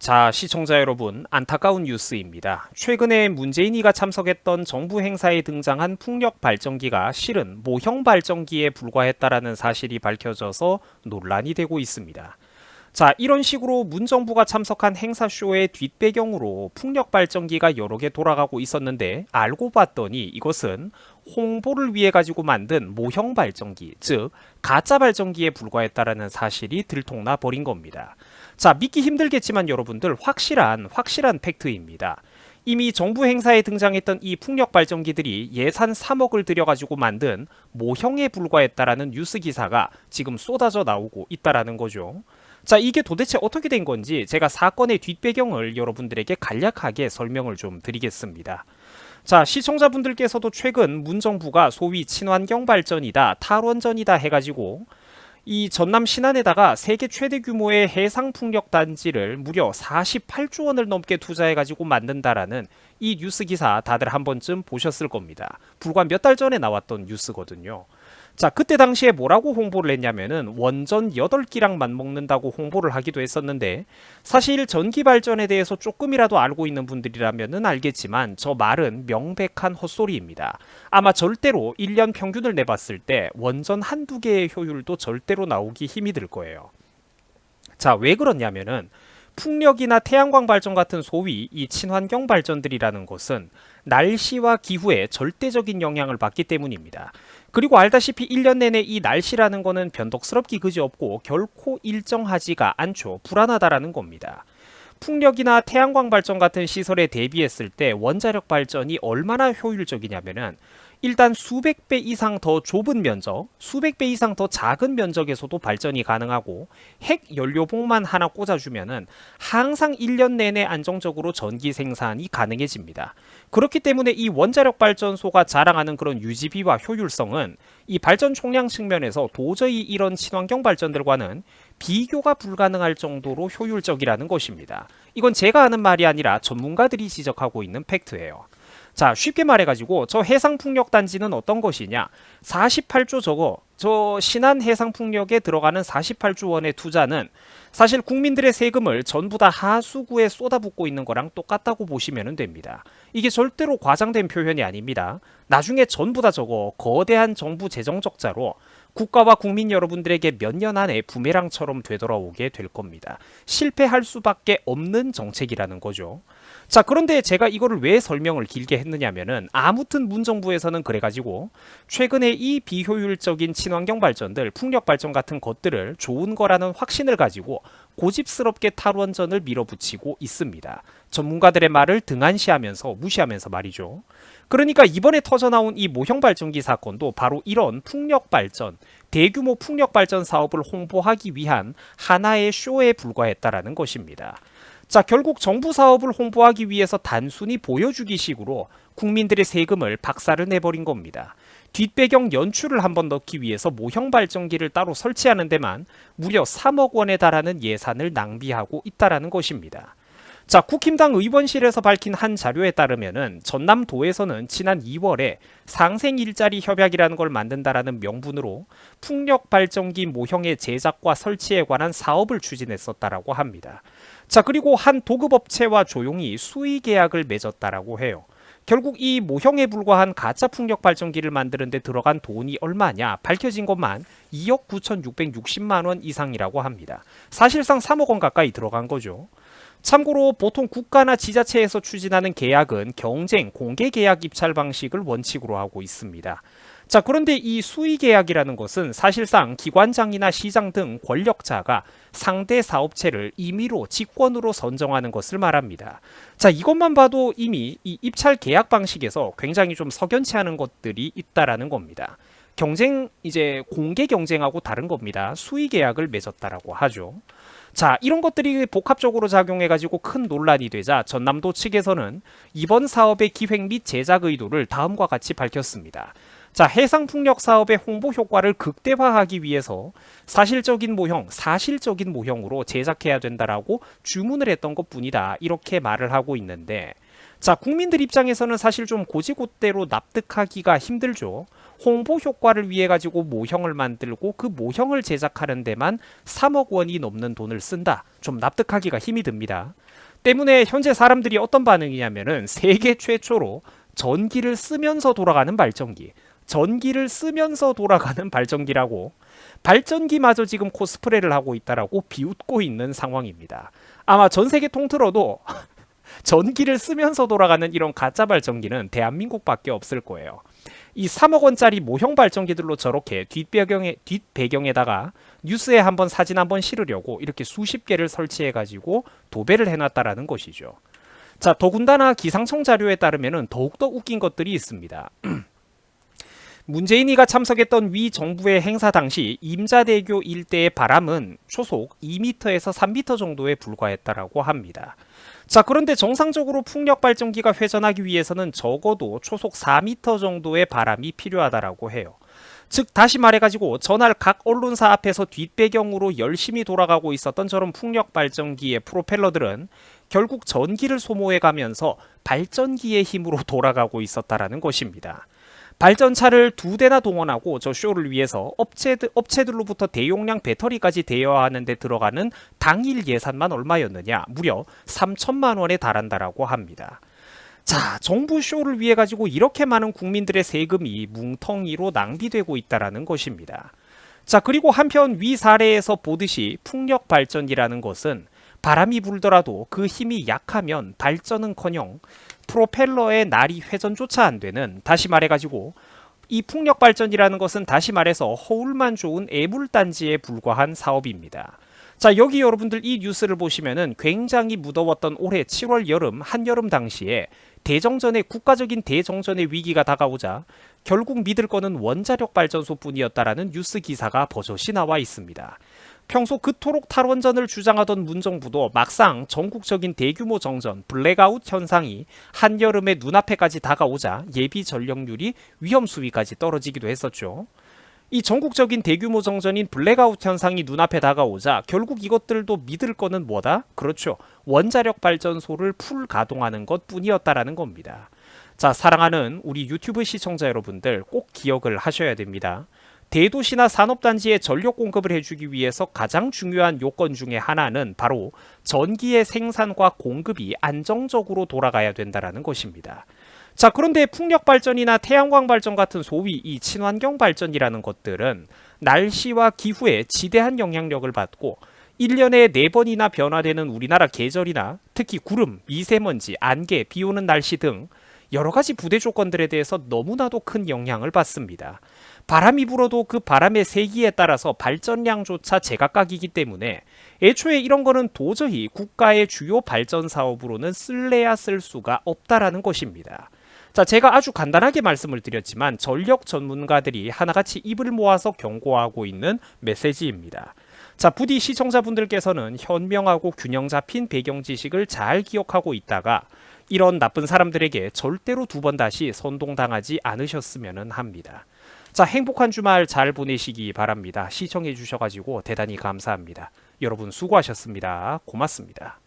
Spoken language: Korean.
자, 시청자 여러분, 안타까운 뉴스입니다. 최근에 문재인이가 참석했던 정부 행사에 등장한 풍력 발전기가 실은 모형 발전기에 불과했다라는 사실이 밝혀져서 논란이 되고 있습니다. 자, 이런 식으로 문 정부가 참석한 행사쇼의 뒷배경으로 풍력 발전기가 여러 개 돌아가고 있었는데 알고 봤더니 이것은 홍보를 위해 가지고 만든 모형 발전기, 즉 가짜 발전기에 불과했다라는 사실이 들통나 버린 겁니다. 자, 믿기 힘들겠지만 여러분들 확실한 확실한 팩트입니다. 이미 정부 행사에 등장했던 이 풍력 발전기들이 예산 3억을 들여가지고 만든 모형에 불과했다라는 뉴스 기사가 지금 쏟아져 나오고 있다라는 거죠. 자, 이게 도대체 어떻게 된 건지 제가 사건의 뒷배경을 여러분들에게 간략하게 설명을 좀 드리겠습니다. 자, 시청자분들께서도 최근 문정부가 소위 친환경 발전이다, 탈원전이다 해가지고 이 전남 신안에다가 세계 최대 규모의 해상 풍력 단지를 무려 48조 원을 넘게 투자해 가지고 만든다라는 이 뉴스 기사 다들 한 번쯤 보셨을 겁니다. 불과 몇 달 전에 나왔던 뉴스거든요. 자, 그때 당시에 뭐라고 홍보를 했냐면은 원전 8기랑 맞먹는다고 홍보를 하기도 했었는데 사실 전기 발전에 대해서 조금이라도 알고 있는 분들이라면은 알겠지만 저 말은 명백한 헛소리입니다. 아마 절대로 1년 평균을 내봤을 때 원전 한두 개의 효율도 절대로 나오기 힘이 들 거예요. 자, 왜 그러냐면은 풍력이나 태양광 발전 같은 소위 이 친환경 발전들이라는 것은 날씨와 기후에 절대적인 영향을 받기 때문입니다. 그리고 알다시피 1년 내내 이 날씨라는 거는 변덕스럽기 그지없고 결코 일정하지가 않죠. 불안하다라는 겁니다. 풍력이나 태양광 발전 같은 시설에 대비했을 때 원자력 발전이 얼마나 효율적이냐면은 일단 수백 배 이상 더 좁은 면적, 수백 배 이상 더 작은 면적에서도 발전이 가능하고 핵 연료봉만 하나 꽂아주면은 항상 1년 내내 안정적으로 전기 생산이 가능해집니다. 그렇기 때문에 이 원자력 발전소가 자랑하는 그런 유지비와 효율성은 이 발전 총량 측면에서 도저히 이런 친환경 발전들과는 비교가 불가능할 정도로 효율적이라는 것입니다. 이건 제가 하는 말이 아니라 전문가들이 지적하고 있는 팩트예요. 자, 쉽게 말해가지고 저 해상풍력단지는 어떤 것이냐? 48조 저거, 저 신안 해상풍력에 들어가는 48조 원의 투자는 사실 국민들의 세금을 전부 다 하수구에 쏟아붓고 있는 거랑 똑같다고 보시면 됩니다. 이게 절대로 과장된 표현이 아닙니다. 나중에 전부 다 저거 거대한 정부 재정 적자로 국가와 국민 여러분들에게 몇 년 안에 부메랑처럼 되돌아오게 될 겁니다. 실패할 수밖에 없는 정책이라는 거죠. 자, 그런데 제가 이거를 왜 설명을 길게 했느냐면은 아무튼 문정부에서는 그래가지고 최근에 이 비효율적인 친환경 발전들, 풍력 발전 같은 것들을 좋은 거라는 확신을 가지고 고집스럽게 탈원전을 밀어붙이고 있습니다. 전문가들의 말을 등한시하면서 무시하면서 말이죠. 그러니까 이번에 터져 나온 이 모형 발전기 사건도 바로 이런 풍력 발전, 대규모 풍력 발전 사업을 홍보하기 위한 하나의 쇼에 불과했다라는 것입니다. 자, 결국 정부 사업을 홍보하기 위해서 단순히 보여주기 식으로 국민들의 세금을 박살을 내버린 겁니다. 뒷배경 연출을 한 번 넣기 위해서 모형 발전기를 따로 설치하는 데만 무려 3억 원에 달하는 예산을 낭비하고 있다라는 것입니다. 자, 국힘당 의원실에서 밝힌 한 자료에 따르면은 전남도에서는 지난 2월에 상생 일자리 협약이라는 걸 만든다라는 명분으로 풍력 발전기 모형의 제작과 설치에 관한 사업을 추진했었다라고 합니다. 자, 그리고 한 도급업체와 조용히 수의 계약을 맺었다라고 해요. 결국 이 모형에 불과한 가짜 풍력 발전기를 만드는데 들어간 돈이 얼마냐 밝혀진 것만 2억 9,660만 원 이상이라고 합니다. 사실상 3억 원 가까이 들어간 거죠. 참고로 보통 국가나 지자체에서 추진하는 계약은 경쟁, 공개 계약 입찰 방식을 원칙으로 하고 있습니다. 자, 그런데 이 수의 계약이라는 것은 사실상 기관장이나 시장 등 권력자가 상대 사업체를 임의로 직권으로 선정하는 것을 말합니다. 자, 이것만 봐도 이미 이 입찰 계약 방식에서 굉장히 좀 석연치 않은 것들이 있다라는 겁니다. 경쟁 이제 공개 경쟁하고 다른 겁니다. 수의 계약을 맺었다라고 하죠. 자, 이런 것들이 복합적으로 작용해 가지고 큰 논란이 되자 전남도 측에서는 이번 사업의 기획 및 제작 의도를 다음과 같이 밝혔습니다. 자, 해상 풍력 사업의 홍보 효과를 극대화하기 위해서 사실적인 모형, 사실적인 모형으로 제작해야 된다라고 주문을 했던 것뿐이다. 이렇게 말을 하고 있는데 자, 국민들 입장에서는 사실 좀 고지고대로 납득하기가 힘들죠. 홍보 효과를 위해 가지고 모형을 만들고 그 모형을 제작하는 데만 3억 원이 넘는 돈을 쓴다. 좀 납득하기가 힘이 듭니다. 때문에 현재 사람들이 어떤 반응이냐면은 세계 최초로 전기를 쓰면서 돌아가는 발전기, 전기를 쓰면서 돌아가는 발전기라고 발전기마저 지금 코스프레를 하고 있다라고 비웃고 있는 상황입니다. 아마 전 세계 통틀어도 전기를 쓰면서 돌아가는 이런 가짜 발전기는 대한민국밖에 없을 거예요. 이 3억 원짜리 모형 발전기들로 저렇게 뒷배경에 뒷배경에다가 뉴스에 한번 사진 한번 실으려고 이렇게 수십 개를 설치해 가지고 도배를 해 놨다라는 것이죠. 자, 더군다나 기상청 자료에 따르면은 더욱더 웃긴 것들이 있습니다. 문재인이가 참석했던 위 정부의 행사 당시 임자대교 일대의 바람은 초속 2m에서 3m 정도에 불과했다라고 합니다. 자, 그런데 정상적으로 풍력 발전기가 회전하기 위해서는 적어도 초속 4m 정도의 바람이 필요하다라고 해요. 즉 다시 말해가지고 전날 각 언론사 앞에서 뒷배경으로 열심히 돌아가고 있었던 저런 풍력 발전기의 프로펠러들은 결국 전기를 소모해가면서 발전기의 힘으로 돌아가고 있었다라는 것입니다. 발전차를 두 대나 동원하고 저 쇼를 위해서 업체들, 업체들로부터 대용량 배터리까지 대여하는 데 들어가는 당일 예산만 얼마였느냐? 무려 3천만 원에 달한다라고 합니다. 자, 정부 쇼를 위해 가지고 이렇게 많은 국민들의 세금이 뭉텅이로 낭비되고 있다라는 것입니다. 자, 그리고 한편 위 사례에서 보듯이 풍력 발전이라는 것은 바람이 불더라도 그 힘이 약하면 발전은커녕 프로펠러의 날이 회전조차 안 되는 다시 말해가지고 이 풍력 발전이라는 것은 다시 말해서 허울만 좋은 애물단지에 불과한 사업입니다. 자 여기 여러분들 이 뉴스를 보시면은 굉장히 무더웠던 올해 7월 여름 한여름 당시에 대정전의 국가적인 대정전의 위기가 다가오자 결국 믿을 거는 원자력 발전소뿐이었다라는 뉴스 기사가 버젓이 나와 있습니다. 평소 그토록 탈원전을 주장하던 문정부도 막상 전국적인 대규모 정전, 블랙아웃 현상이 한여름에 눈앞에까지 다가오자 예비 전력률이 위험 수위까지 떨어지기도 했었죠. 이 전국적인 대규모 정전인 블랙아웃 현상이 눈앞에 다가오자 결국 이것들도 믿을 거는 뭐다? 그렇죠. 원자력 발전소를 풀 가동하는 것 뿐이었다라는 겁니다. 자, 사랑하는 우리 유튜브 시청자 여러분들 꼭 기억을 하셔야 됩니다. 대도시나 산업단지에 전력 공급을 해주기 위해서 가장 중요한 요건 중에 하나는 바로 전기의 생산과 공급이 안정적으로 돌아가야 된다라는 것입니다. 자, 그런데 풍력 발전이나 태양광 발전 같은 소위 이 친환경 발전이라는 것들은 날씨와 기후에 지대한 영향력을 받고 1년에 4번이나 변화되는 우리나라 계절이나 특히 구름, 미세먼지, 안개, 비 오는 날씨 등 여러 가지 부대 조건들에 대해서 너무나도 큰 영향을 받습니다. 바람이 불어도 그 바람의 세기에 따라서 발전량조차 제각각이기 때문에 애초에 이런 거는 도저히 국가의 주요 발전 사업으로는 쓸래야 쓸 수가 없다라는 것입니다. 자, 제가 아주 간단하게 말씀을 드렸지만 전력 전문가들이 하나같이 입을 모아서 경고하고 있는 메시지입니다. 자, 부디 시청자분들께서는 현명하고 균형 잡힌 배경 지식을 잘 기억하고 있다가 이런 나쁜 사람들에게 절대로 두 번 다시 선동당하지 않으셨으면 합니다. 자, 행복한 주말 잘 보내시기 바랍니다. 시청해 주셔가지고 대단히 감사합니다. 여러분 수고하셨습니다. 고맙습니다.